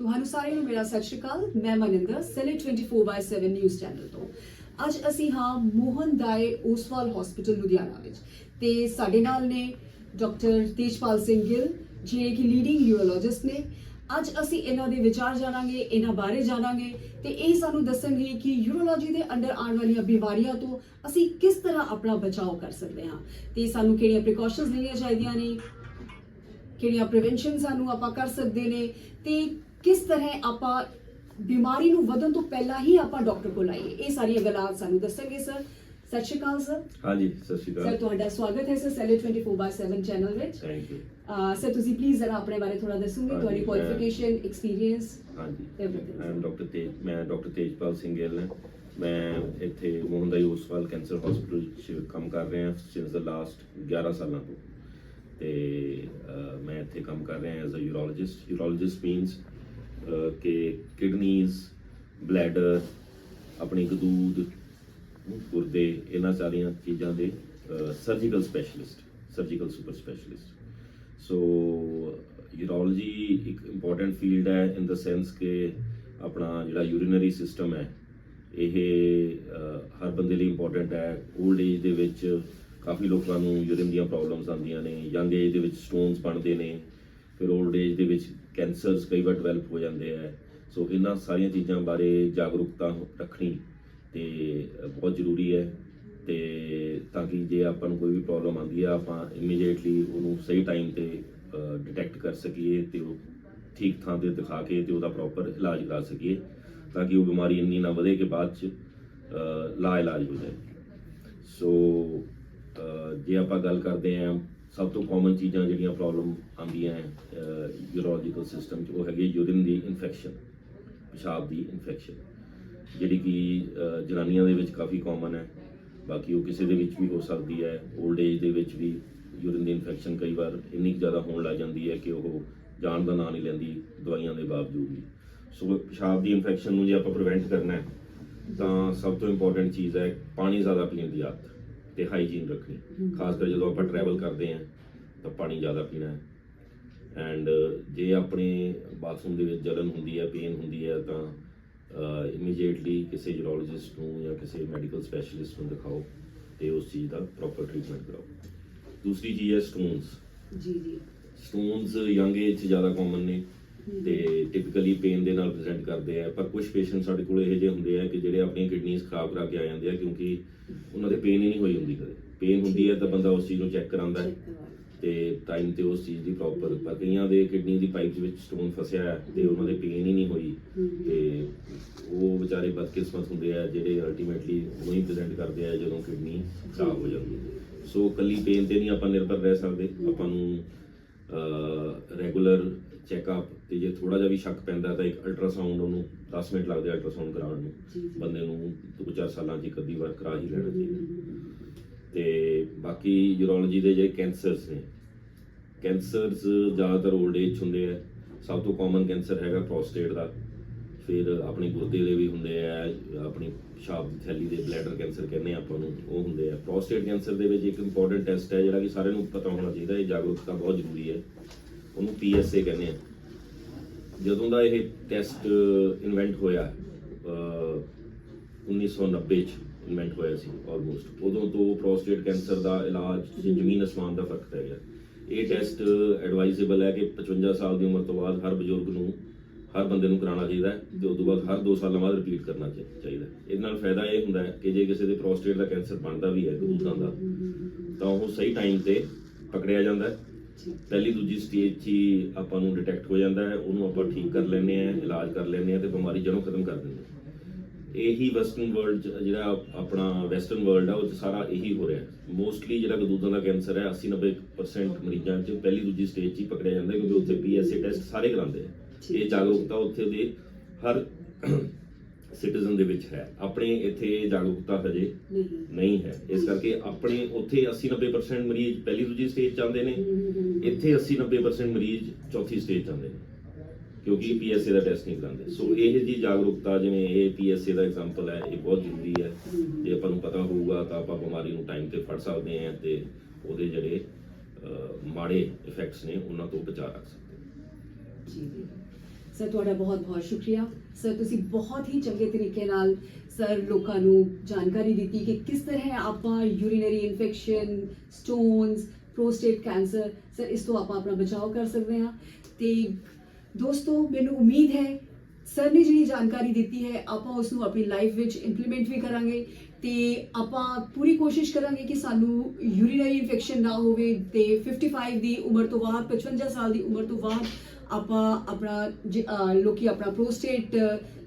ਤੁਹਾਨੂੰ ਸਾਰਿਆਂ ਨੂੰ ਮੇਰਾ ਸਤਿ ਸ਼੍ਰੀ ਅਕਾਲ। ਮੈਂ ਮਨਿੰਦਰ ਸੈਲੇ 24/7 ਨਿਊਜ਼ ਚੈਨਲ ਤੋਂ। ਅੱਜ ਅਸੀਂ ਹਾਂ ਮੋਹਨ ਦਾਏ ਓਸਵਾਲ ਹਸਪੀਟਲ ਲੁਧਿਆਣਾ ਵਿੱਚ। ਤੇ ਸਾਡੇ ਨਾਲ ਨੇ ਡਾਕਟਰ ਤੇਜਪਾਲ ਸਿੰਘ ਗਿੱਲ ਜਿਹੜੇ ਕਿ ਲੀਡਿੰਗ ਯੂਰੋਲੋਜਿਸਟ ਨੇ। ਅੱਜ ਅਸੀਂ ਇਹਨਾਂ ਦੇ ਵਿਚਾਰ ਜਾਣਾਂਗੇ, ਇਹਨਾਂ ਬਾਰੇ ਜਾਣਾਂਗੇ ਤੇ ਇਹ ਸਾਨੂੰ ਦੱਸਣਗੇ ਕਿ ਯੂਰੋਲੋਜੀ ਦੇ ਅੰਡਰ ਆਉਣ ਵਾਲੀਆਂ ਬਿਮਾਰੀਆਂ ਤੋਂ ਅਸੀਂ ਕਿਸ ਤਰ੍ਹਾਂ ਆਪਣਾ ਬਚਾਅ ਕਰ ਸਕਦੇ ਹਾਂ। ਤੇ ਸਾਨੂੰ ਕਿਹੜੀਆਂ ਪ੍ਰੀਕਾਸ਼ਨਸ ਲੈਣੀਆਂ ਚਾਹੀਦੀਆਂ ਨੇ, ਕਿਹੜੀਆਂ ਪ੍ਰੀਵੈਂਸ਼ਨ ਸਾਨੂੰ ਆਪਾਂ ਕਰ ਸਕਦੇ ਨੇ ਤੇ ਕਿਸ ਤਰ੍ਹਾਂ ਆਪਾਂ ਬਿਮਾਰੀ ਨੂੰ ਵਧਣ ਤੋਂ ਪਹਿਲਾਂ ਹੀ ਆਪਾਂ ਡਾਕਟਰ ਕੋਲ ਆਈਏ? ਇਹ ਸਾਰੀਆਂ ਗੱਲਾਂ ਸਾਨੂੰ ਦੱਸਣਗੇ ਸਰ। ਸਤਿ ਸ਼੍ਰੀ ਅਕਾਲ ਸਰ। ਹਾਂਜੀ ਸਤਿ ਸ਼੍ਰੀ ਸਰ ਅਕਾਲ ਤੁਹਾਡਾ ਸਵਾਗਤ ਹੈ ਸਰ ਸੈਲੇ 24/7 ਚੈਨਲ ਵਿੱਚ। ਥੈਂਕ ਯੂ ਸਰ ਤੁਸੀਂ ਪਲੀਜ਼ ਜ਼ਰਾ ਆਪਣੇ ਬਾਰੇ ਥੋੜਾ ਦੱਸੋਗੇ ਤੁਹਾਡੀ ਮੈਂ- ਕੁਆਲੀਫਿਕੇਸ਼ਨ ਐਕਸਪੀਰੀਅੰਸ ਹਾਂਜੀ. ਮੈਂ ਡਾਕਟਰ ਤੇਜ ਮੈਂ ਡਾਕਟਰ ਤੇਜਪਾਲ ਸਿੰਘ ਗਿੱਲ ਹਾਂ। ਮੈਂ ਇੱਥੇ ਮੋਹਨਦਾਈ ਓਸਵਾਲ ਕੈਂਸਰ ਹਸਪੀਟਲ 'ਚ ਕੰਮ ਕਰ ਰਿਹਾ ਸਿੰਸ ਦਾ ਲਾਸਟ 11 ਸਾਲਾਂ ਤੋਂ। ਤੇ ਮੈਂ ਇੱਥੇ ਕੰਮ ਕਰ ਰਿਹਾ as a urologist urologist means ਕਿ ਕਿਡਨੀਜ਼ ਬਲੈਡਰ ਆਪਣੀ ਗਦੂਦ ਗੁਰਦੇ, ਇਹਨਾਂ ਸਾਰੀਆਂ ਚੀਜ਼ਾਂ ਦੇ surgical specialist surgical super specialist so urology ਇੱਕ ਇੰਪੋਰਟੈਂਟ ਫੀਲਡ ਹੈ ਇਨ ਦਾ ਸੈਂਸ ਕਿ ਆਪਣਾ ਜਿਹੜਾ ਯੂਰੀਨਰੀ ਸਿਸਟਮ ਹੈ, ਇਹ ਹਰ ਬੰਦੇ ਲਈ ਇੰਪੋਰਟੈਂਟ ਹੈ। 올ਡ ਏਜ ਦੇ ਵਿੱਚ ਕਾਫੀ ਲੋਕਾਂ ਨੂੰ ਯੂਰਿਨ ਦੀਆਂ ਪ੍ਰੋਬਲਮਸ ਆਉਂਦੀਆਂ ਨੇ ਯੰਗ ਏਜ ਦੇ ਵਿੱਚ ਸਟੋਨਸ ਬਣਦੇ ਨੇ। ਫਿਰ 올ਡ ਏਜ ਦੇ ਵਿੱਚ ਕੈਂਸਰਸ ਕਈ ਵਾਰ ਡਿਵੈਲਪ ਹੋ ਜਾਂਦੇ ਆ। ਸੋ ਇਹਨਾਂ ਸਾਰੀਆਂ ਚੀਜ਼ਾਂ ਬਾਰੇ ਜਾਗਰੂਕਤਾ ਰੱਖਣੀ ਤੇ ਬਹੁਤ ਜ਼ਰੂਰੀ ਹੈ। ਤੇ ਤਾਂ ਕਿ ਜੇ ਆਪਾਂ ਨੂੰ ਕੋਈ ਵੀ ਪ੍ਰੋਬਲਮ ਆਉਂਦੀ ਹੈ ਆਪਾਂ ਇਮੀਡੀਏਟਲੀ ਉਹਨੂੰ ਸਹੀ ਟਾਈਮ ਤੇ ਡਿਟੈਕਟ ਕਰ ਸਕੀਏ ਤੇ ਉਹ ਠੀਕ ਥਾਂ ਤੇ ਦਿਖਾ ਕੇ ਤੇ ਉਹਦਾ ਪ੍ਰੋਪਰ ਇਲਾਜ ਕਰਾ ਸਕੀਏ ਤਾਂ ਕਿ ਉਹ ਬਿਮਾਰੀ ਇੰਨੀ ਨਾ ਵਧੇ ਕਿ ਬਾਅਦ ਚ ਲਾ ਇਲਾਜ ਹੋ ਜਾਏ। ਸੋ ਜੇ ਆਪਾਂ ਗੱਲ ਕਰਦੇ ਹਾਂ ਸਭ ਤੋਂ ਕਾਮਨ ਚੀਜ਼ਾਂ ਜਿਹੜੀਆਂ ਪ੍ਰੋਬਲਮ ਆਉਂਦੀਆਂ ਹੈ ਯੂਰੋਲੋਜੀਕਲ ਸਿਸਟਮ 'ਚ ਉਹ ਹੈਗੀ ਯੂਰਿਨ ਦੀ ਇਨਫੈਕਸ਼ਨ ਪਿਸ਼ਾਬ ਦੀ ਇਨਫੈਕਸ਼ਨ ਜਿਹੜੀ ਕਿ ਜਨਾਨੀਆਂ ਦੇ ਵਿੱਚ ਕਾਫੀ ਕਾਮਨ ਹੈ। ਬਾਕੀ ਉਹ ਕਿਸੇ ਦੇ ਵਿੱਚ ਵੀ ਹੋ ਸਕਦੀ ਹੈ। 올ਡ ਏਜ ਦੇ ਵਿੱਚ ਵੀ ਯੂਰਿਨ ਦੀ ਇਨਫੈਕਸ਼ਨ ਕਈ ਵਾਰ ਇੰਨੀ ਜ਼ਿਆਦਾ ਹੋਣ ਲੱਗ ਜਾਂਦੀ ਹੈ ਕਿ ਉਹ ਜਾਣ ਦਾ ਨਾਂ ਨਹੀਂ ਲੈਂਦੀ ਦਵਾਈਆਂ ਦੇ ਬਾਵਜੂਦ ਵੀ। ਸੋ ਪਿਸ਼ਾਬ ਦੀ ਇਨਫੈਕਸ਼ਨ ਨੂੰ ਜੇ ਆਪਾਂ ਪ੍ਰੀਵੈਂਟ ਕਰਨਾ ਹੈ ਤਾਂ ਸਭ ਤੋਂ ਇੰਪੋਰਟੈਂਟ ਚੀਜ਼ ਹੈ ਪਾਣੀ ਜ਼ਿਆਦਾ ਪੀਣ ਦੀ ਆਦਤ ਤੇ ਹਾਈਜੀਨ ਰੱਖਣੀ। ਖਾਸ ਕਰ ਜਦੋਂ ਆਪਾਂ ਟਰੈਵਲ ਕਰਦੇ ਹਾਂ ਤਾਂ ਪਾਣੀ ਜ਼ਿਆਦਾ ਪੀਣਾ ਹੈ। ਐਂਡ ਜੇ ਆਪਣੇ ਬਾਥਰੂਮ ਦੇ ਵਿੱਚ ਜਲਨ ਹੁੰਦੀ ਹੈ ਪੇਨ ਹੁੰਦੀ ਹੈ ਤਾਂ ਇਮੀਡੀਏਟਲੀ ਕਿਸੇ ਯੂਰੋਲੋਜਿਸਟ ਨੂੰ ਜਾਂ ਕਿਸੇ ਮੈਡੀਕਲ ਸਪੈਸ਼ਲਿਸਟ ਨੂੰ ਦਿਖਾਓ ਤੇ ਉਸ ਚੀਜ਼ ਦਾ ਪ੍ਰੋਪਰ ਟ੍ਰੀਟਮੈਂਟ ਕਰਾਓ। ਦੂਸਰੀ ਚੀਜ਼ ਹੈ ਸਟੋਨਸ ਜੀ ਜੀ। ਸਟੋਨਸ ਯੰਗ ਏਜ 'ਚ ਜ਼ਿਆਦਾ ਕਾਮਨ ਨੇ ਤੇ ਟਿਪੀਕਲੀ ਪੇਨ ਦੇ ਨਾਲ ਪ੍ਰੈਜ਼ੈਂਟ ਕਰਦੇ ਆ ਪਰ ਕੁਝ ਪੇਸ਼ੈਂਟ ਸਾਡੇ ਕੋਲ ਇਹੋ ਜਿਹੇ ਹੁੰਦੇ ਆ ਕਿ ਜਿਹੜੇ ਆਪਣੀਆਂ ਕਿਡਨੀਆਂ ਖਰਾਬ ਕਰਾ ਕੇ ਆ ਜਾਂਦੇ ਆ ਕਿਉਂਕਿ ਉਹਨਾਂ ਦੇ ਪੇਨ ਹੀ ਨਹੀਂ ਹੋਈ ਹੁੰਦੀ ਕਦੇ। ਪੇਨ ਹੁੰਦੀ ਹੈ ਤਾਂ ਬੰਦਾ ਉਸ ਚੀਜ਼ ਨੂੰ ਚੈੱਕ ਕਰਾਉਂਦਾ ਹੈ। ਤੇ ਟਾਈਮ ਤੇ ਉਸ ਚੀਜ਼ ਦੀ ਪ੍ਰੋਪਰ ਪਰ ਕਈਆਂ ਦੇ ਕਿਡਨੀ ਦੀ ਪਾਈਪ ਵਿੱਚ ਸਟੋਨ ਫਸਿਆ ਹੈ ਤੇ ਉਹਨਾਂ ਦੇ ਪੇਨ ਹੀ ਨਹੀਂ ਹੋਈ। ਤੇ ਉਹ ਵਿਚਾਰੇ ਬਦਕਿਸਮਤ ਹੁੰਦੇ ਆ ਜਿਹੜੇ ਅਲਟੀਮੇਟਲੀ ਉਹੀ ਪ੍ਰੈਜ਼ੈਂਟ ਕਰਦੇ ਆ ਜਦੋਂ ਕਿਡਨੀ ਖਰਾਬ ਹੋ ਜਾਂਦੀ ਹੈ। ਸੋ ਕੱਲੀ ਪੇਨ ਤੇ ਨਹੀਂ ਆਪਾਂ ਨਿਰਭਰ ਰਹਿ ਸਕਦੇ। ਆਪਾਂ ਨੂੰ ਰੈਗੂਲਰ ਚੈੱਕਅਪ ਤੇ ਜੇ ਥੋੜਾ ਜਿਹਾ ਵੀ ਸ਼ੱਕ ਪੈਂਦਾ ਤਾਂ ਇੱਕ ਅਲਟਰਾਸਾਊਂਡ ਉਹਨੂੰ 10 ਮਿੰਟ ਲੱਗਦੇ ਅਲਟਰਾਸਾਊਂਡ ਕਰਾਉਣ ਨੂੰ। ਬੰਦੇ ਨੂੰ 2-4 ਸਾਲਾਂ 'ਚ ਇੱਕ ਅੱਧੀ ਵਾਰ ਕਰਾ ਹੀ ਲੈਣਾ ਚਾਹੀਦਾ। ਤੇ ਬਾਕੀ ਯੂਰੋਲੋਜੀ ਦੇ ਜਿਹੜੇ ਕੈਂਸਰਸ ਨੇ ਕੈਂਸਰਸ ਜ਼ਿਆਦਾਤਰ 올ਡ ਏਜ 'ਚ ਹੁੰਦੇ ਆ। ਸਭ ਤੋਂ ਕਾਮਨ ਕੈਂਸਰ ਹੈਗਾ ਪ੍ਰੋਸਟੇਟ ਦਾ। ਫਿਰ ਆਪਣੇ ਗੁਰਦੇ ਦੇ ਵੀ ਹੁੰਦੇ ਆ ਆਪਣੀ ਪਿਸ਼ਾਬ ਦੀ ਥੈਲੀ ਦੇ ਬਲੈਡਰ ਕੈਂਸਰ ਕਹਿੰਦੇ ਆ ਆਪਾਂ ਨੂੰ ਉਹ ਹੁੰਦੇ ਆ। ਪ੍ਰੋਸਟੇਟ ਕੈਂਸਰ ਦੇ ਵਿੱਚ ਇੱਕ ਇੰਪੋਰਟੈਂਟ ਟੈਸਟ ਹੈ ਜਿਹੜਾ ਕਿ ਸਾਰਿਆਂ ਨੂੰ ਪਤਾ ਹੋਣਾ ਚਾਹੀਦਾ ਇਹ ਜਾਗਰੂਕਤਾ ਬਹੁਤ ਜ਼ਰੂਰੀ ਹੈ। ਉਹਨੂੰ ਪੀਐਸਏ ਕਹਿੰਦੇ ਆ। ਜਦੋਂ ਦਾ ਇਹ ਟੈਸਟ ਇਨਵੈਂਟ ਹੋਇਆ ਅਹ, 1990 ਚ ਇਨਵੈਂਟ ਹੋਇਆ ਸੀ ਆਲਮੋਸਟ ਉਦੋਂ ਤੋਂ ਪ੍ਰੋਸਟੇਟ ਕੈਂਸਰ ਦਾ ਇਲਾਜ 'ਚ ਜ਼ਮੀਨ ਅਸਮਾਨ ਦਾ ਫ਼ਰਕ ਪੈ ਗਿਆ। ਇਹ ਟੈਸਟ ਐਡਵਾਈਜ਼ੇਬਲ ਹੈ ਕਿ 55 ਸਾਲ ਦੀ ਉਮਰ ਤੋਂ ਬਾਅਦ ਹਰ ਬਜ਼ੁਰਗ ਨੂੰ, ਹਰ ਬੰਦੇ ਨੂੰ ਕਰਾਉਣਾ ਚਾਹੀਦਾ ਹੈ ਤੇ ਉਸ ਤੋਂ ਬਾਅਦ ਹਰ 2 ਸਾਲਾਂ ਬਾਅਦ ਰਿਪੀਟ ਕਰਨਾ ਚਾਹੀਦਾ ਇਹਦੇ ਨਾਲ ਫਾਇਦਾ ਇਹ ਹੁੰਦਾ ਹੈ ਕਿ ਜੇ ਕਿਸੇ ਦੇ ਪ੍ਰੋਸਟੇਟ ਦਾ ਕੈਂਸਰ ਬਣਦਾ ਵੀ ਹੈ ਦੂਤਾਂ ਦਾ, ਤਾਂ ਉਹ ਸਹੀ ਟਾਈਮ ਤੇ ਪਕੜਿਆ ਜਾਂਦਾ ਹੈ। ਪਹਿਲੀ ਦੂਜੀ ਸਟੇਜ 'ਚ ਹੀ ਆਪਾਂ ਨੂੰ ਡਿਟੈਕਟ ਹੋ ਜਾਂਦਾ ਹੈ, ਉਹਨੂੰ ਆਪਾਂ ਠੀਕ ਕਰ ਲੈਂਦੇ ਆ ਇਲਾਜ ਕਰ ਲੈਂਦੇ ਆ ਤੇ ਬਿਮਾਰੀ ਜੜੋਂ ਖਤਮ ਕਰ ਦਿੰਦੇ ਹਾਂ। ਇਹੀ ਵੈਸਟਰਨ ਵਰਲਡ ਜਿਹੜਾ ਆਪਣਾ ਵੈਸਟਰਨ ਵਰਲਡ ਆ ਉਹ 'ਚ ਸਾਰਾ ਇਹੀ ਹੋ ਰਿਹਾ। ਮੋਸਟਲੀ ਜਿਹੜਾ ਗਦੂਦਾਂ ਦਾ ਕੈਂਸਰ ਹੈ 80-90% ਮਰੀਜ਼ਾਂ 'ਚ ਪਹਿਲੀ ਦੂਜੀ ਸਟੇਜ 'ਚ ਹੀ ਪਕੜਿਆ ਜਾਂਦਾ ਕਿਉਂਕਿ ਉੱਥੇ ਪੀਐਸਏ ਟੈਸਟ ਸਾਰੇ ਕਰਾਉਂਦੇ ਆ। ਇਹ ਜਾਗਰੂਕਤਾ ਉੱਥੇ ਦੇ ਹਰ ਸਿਟੀਜ਼ਨ ਦੇ ਵਿੱਚ ਹੈ। ਆਪਣੇ ਇੱਥੇ ਇਹ ਜਾਗਰੂਕਤਾ ਹਜੇ ਨਹੀਂ ਨਹੀਂ ਹੈ। ਇਸ ਕਰਕੇ ਆਪਣੇ ਉੱਥੇ 80-90% ਮਰੀਜ਼ ਪਹਿਲੀ ਦੂਜੀ ਸਟੇਜ 'ਚ ਆਉਂਦੇ ਨੇ ਇੱਥੇ 80-90% ਮਰੀਜ਼ ਚੌਥੀ ਸਟੇਜ 'ਚ ਆਉਂਦੇ ਨੇ। ਕਿਉਂਕਿ ਪੀਐਸਏ ਦਾ ਟੈਸਟ ਨਹੀਂ ਕਰਾਉਂਦੇ। ਸੋ ਇਹ ਜੀ ਜਾਗਰੂਕਤਾ, ਜਿਵੇਂ ਇਹ ਪੀਐਸਏ ਦਾ ਐਗਜ਼ਾਮਪਲ ਹੈ, ਇਹ ਬਹੁਤ ਜ਼ਰੂਰੀ ਹੈ। ਜੇ ਆਪਾਂ ਨੂੰ ਪਤਾ ਹੋਊਗਾ ਤਾਂ ਆਪਾਂ ਬਿਮਾਰੀ ਨੂੰ ਟਾਈਮ ਤੇ ਫੜ ਸਕਦੇ ਹਾਂ ਤੇ ਉਹਦੇ ਜਿਹੜੇ ਮਾੜੇ ਇਫੈਕਟਸ ਨੇ, ਉਹਨਾਂ ਤੋਂ ਬਚਾ ਰੱਖ ਸਕਦੇ ਹਾਂ। ਜੀ। ਜੀ ਸਰ ਤੁਹਾਡਾ ਬਹੁਤ-ਬਹੁਤ ਸ਼ੁਕਰੀਆ। ਸਰ ਤੁਸੀਂ ਬਹੁਤ ਹੀ ਚੰਗੇ ਤਰੀਕੇ ਨਾਲ ਸਰ ਲੋਕਾਂ ਨੂੰ ਜਾਣਕਾਰੀ ਦਿੱਤੀ ਕਿ ਕਿਸ ਤਰ੍ਹਾਂ ਆਪਾਂ urinary infection stones prostate cancer sir ਇਸ ਤੋਂ ਆਪਾਂ ਆਪਣਾ ਬਚਾਅ ਕਰ ਸਕਦੇ ਹਾਂ। ਤੇ ਦੋਸਤੋ, ਮੈਨੂੰ ਉਮੀਦ ਹੈ, ਸਰ ਨੇ ਜਿਹੜੀ ਜਾਣਕਾਰੀ ਦਿੱਤੀ ਹੈ, ਆਪਾਂ ਉਸ ਨੂੰ ਆਪਣੀ ਲਾਈਫ ਵਿੱਚ ਇੰਪਲੀਮੈਂਟ ਵੀ ਕਰਾਂਗੇ ਤੇ ਆਪਾਂ ਪੂਰੀ ਕੋਸ਼ਿਸ਼ ਕਰਾਂਗੇ ਕਿ ਸਾਨੂੰ ਯੂਰੀਨਰੀ ਇਨਫੈਕਸ਼ਨ ਨਾ ਹੋਵੇ ਤੇ 55 ਦੀ ਉਮਰ ਤੋਂ ਬਾਅਦ 55 ਸਾਲ ਦੀ ਉਮਰ ਤੋਂ ਬਾਅਦ ਆਪਾਂ ਆਪਣਾ ਜ- ਅਹ ਲੋਕੀ ਆਪਣਾ ਪ੍ਰੋਸਟੇਟ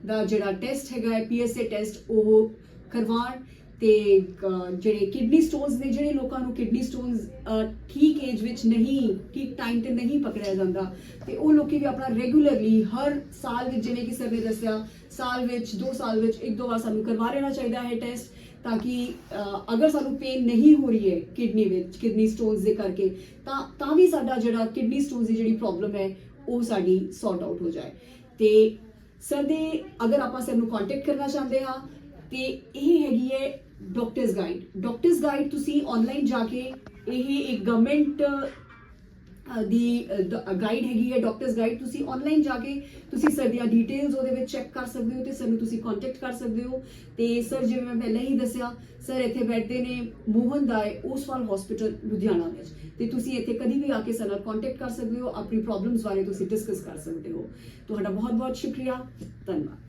ਦਾ ਜਿਹੜਾ ਟੈਸਟ ਹੈਗਾ ਹੈ ਪੀਐਸਏ ਟੈਸਟ ਉਹ ਕਰਵਾਉਣ। ਤੇ ਜਿਹੜੇ ਕਿਡਨੀ ਸਟੋਨਸ ਨੇ, ਜਿਹੜੇ ਲੋਕਾਂ ਨੂੰ ਕਿਡਨੀ ਸਟੋਨਸ ਠੀਕ ਏਜ ਵਿੱਚ ਨਹੀਂ, ਠੀਕ ਟਾਈਮ ਤੇ ਨਹੀਂ ਪਕੜਿਆ ਜਾਂਦਾ, ਤੇ ਉਹ ਲੋਕੀ ਵੀ ਆਪਣਾ ਰੈਗੂਲਰਲੀ ਹਰ ਸਾਲ ਵਿੱਚ, ਜਿਵੇਂ ਕਿ ਸਰ ਨੇ ਦੱਸਿਆ, ਸਾਲ ਵਿੱਚ 2 ਸਾਲ ਵਿੱਚ, ਇੱਕ ਦੋ ਵਾਰ ਸਾਨੂੰ ਕਰਵਾ ਲੈਣਾ ਚਾਹੀਦਾ ਹੈ ਟੈਸਟ ਤਾਂ ਕਿ ਅਗਰ ਸਾਨੂੰ ਪੇਨ ਨਹੀਂ ਹੋ ਰਹੀ ਹੈ ਕਿਡਨੀ ਵਿੱਚ, ਕਿਡਨੀ ਸਟੋਨਸ ਦੇ ਕਰਕੇ, ਤਾਂ ਤਾਂ ਵੀ ਸਾਡਾ ਜਿਹੜਾ ਕਿਡਨੀ ਸਟੋਨਸ ਦੀ ਜਿਹੜੀ ਪ੍ਰੋਬਲਮ ਹੈ, ਉਹ ਸਾਡੀ ਸੌਰਟ ਆਊਟ ਹੋ ਜਾਏ। ਤੇ ਸਰ ਦੇ ਅਗਰ ਆਪਾਂ ਸਰ ਨੂੰ ਕੰਟੈਕਟ ਕਰਨਾ ਚਾਹੁੰਦੇ ਹਾਂ, ਤੇ ਇਹ ਹੈਗੀ ਹੈ ਡਾਕਟਰਸ ਗਾਈਡ ਡਾਕਟਰਸ ਗਾਈਡ ਤੁਸੀਂ ਆਨਲਾਈਨ ਜਾ ਕੇ ਇਹ ਇੱਕ ਗਵਰਨਮੈਂਟ ਦੀ ਗਾਈਡ ਹੈਗੀ ਹੈ ਡਾਕਟਰਸ ਗਾਈਡ ਤੁਸੀਂ ਆਨਲਾਈਨ ਜਾ ਕੇ ਤੁਸੀਂ ਸਰ ਦੀਆਂ ਡਿਟੇਲਸ ਉਹਦੇ ਵਿੱਚ ਚੈੱਕ ਕਰ ਸਕਦੇ ਹੋ ਤੇ ਸਰ ਨੂੰ ਤੁਸੀਂ ਕੰਟੈਕਟ ਕਰ ਸਕਦੇ ਹੋ। ਤੇ ਸਰ ਜਿਵੇਂ ਮੈਂ ਪਹਿਲਾਂ ਹੀ ਦੱਸਿਆ ਸਰ ਇੱਥੇ ਬੈਠਦੇ ਨੇ ਮੋਹਨ ਦਾਏ ਓਸਵਾਲ ਹਸਪੀਟਲ ਲੁਧਿਆਣਾ ਵਿੱਚ। ਤੇ ਤੁਸੀਂ ਇੱਥੇ ਕਦੀ ਵੀ ਆ ਕੇ ਸਰ ਨਾਲ ਕੰਟੈਕਟ ਕਰ ਸਕਦੇ ਹੋ, ਆਪਣੀ ਪ੍ਰੋਬਲਮਸ ਬਾਰੇ ਤੁਸੀਂ ਡਿਸਕਸ ਕਰ ਸਕਦੇ ਹੋ। ਤੁਹਾਡਾ ਬਹੁਤ ਬਹੁਤ ਸ਼ੁਕਰੀਆ, ਧੰਨਵਾਦ।